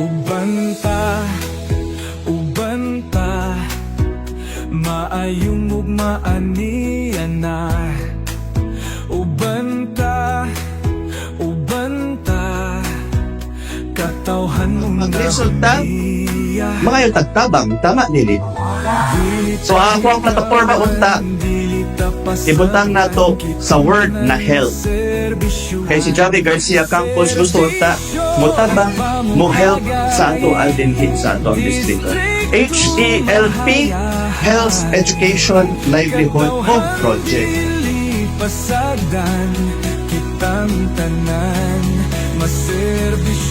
Uban ta, uban ta Maayong na. Uban ta, uban ta Katawhan mo na Magresulta, mga yung tagtabang, tama nilid. So ako ang plataforma unta, ibutang nato sa word na health. Kay si Javi Garcia Campos gusto unta, mutabang mo help sa ato aldinhin sa ato ang distrito. H-E-L-P, Health Education Livelihood Home Project. Pasagdan kitang tanan Maserbisyuhan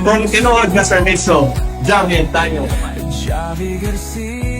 Kung kinuod nga servisyo, Javi tayo. Javi Garcia